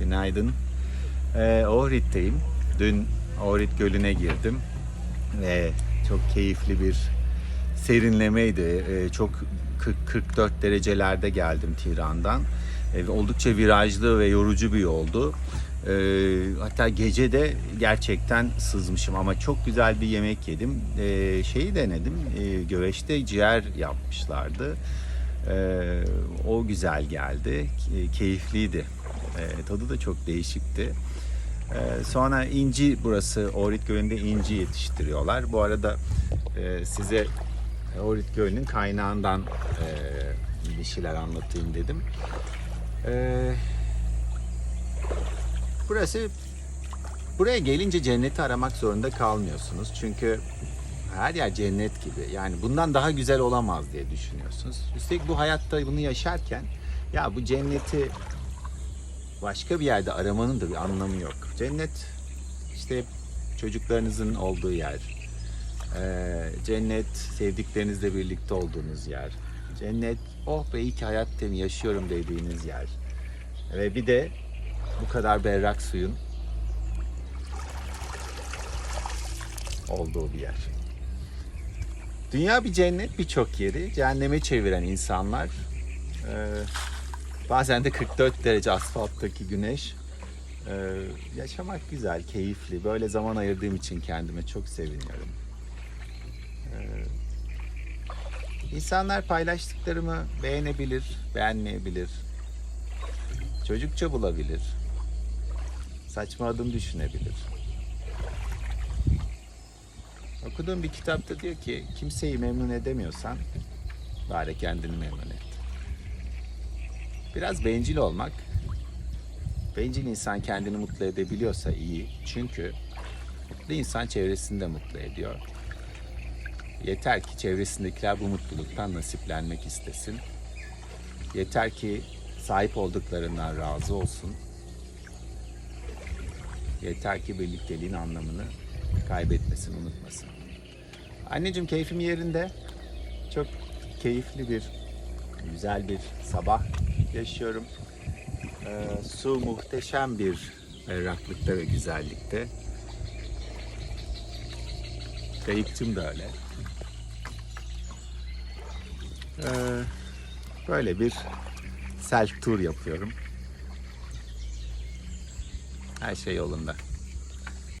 Günaydın. Ee, Ohrid'deyim. Dün Ohrid Gölü'ne girdim ve çok keyifli bir serinlemeydi. Ee, çok 40 44 derecelerde geldim Tiran'dan. Ee, oldukça virajlı ve yorucu bir yoldu. Ee, hatta gece de gerçekten sızmışım ama çok güzel bir yemek yedim. Ee, şeyi denedim. Ee, göveçte ciğer yapmışlardı. Ee, o güzel geldi. Ke- Keyifliydi. Ee, tadı da çok değişikti. Ee, sonra inci burası Ohrid Gölü'nde inci yetiştiriyorlar. Bu arada e, size Ohrid Gölü'nün kaynağından e, bir şeyler anlatayım dedim. Ee, burası buraya gelince cenneti aramak zorunda kalmıyorsunuz. Çünkü her yer cennet gibi. Yani bundan daha güzel olamaz diye düşünüyorsunuz. Üstelik bu hayatta bunu yaşarken ya bu cenneti başka bir yerde aramanın da bir anlamı yok. Cennet işte çocuklarınızın olduğu yer. Ee, cennet sevdiklerinizle birlikte olduğunuz yer. Cennet oh be iyi ki hayattayım yaşıyorum dediğiniz yer. Ve bir de bu kadar berrak suyun olduğu bir yer. Dünya bir cennet birçok yeri. Cehenneme çeviren insanlar. Ee, bazen de 44 derece asfalttaki güneş. Ee, yaşamak güzel, keyifli. Böyle zaman ayırdığım için kendime çok seviniyorum. Ee, insanlar paylaştıklarımı beğenebilir, beğenmeyebilir. Çocukça bulabilir. Saçma adım düşünebilir. Okuduğum bir kitapta diyor ki kimseyi memnun edemiyorsan bari kendini memnun et. Biraz bencil olmak, bencil insan kendini mutlu edebiliyorsa iyi. Çünkü mutlu insan çevresini de mutlu ediyor. Yeter ki çevresindekiler bu mutluluktan nasiplenmek istesin. Yeter ki sahip olduklarından razı olsun. Yeter ki birlikteliğin anlamını kaybetmesin, unutmasın. Anneciğim keyfim yerinde. Çok keyifli bir, güzel bir sabah yaşıyorum. Ee, su muhteşem bir berraklıkta ve güzellikte. Kayıkçım da öyle. Ee, böyle bir self tour yapıyorum. Her şey yolunda.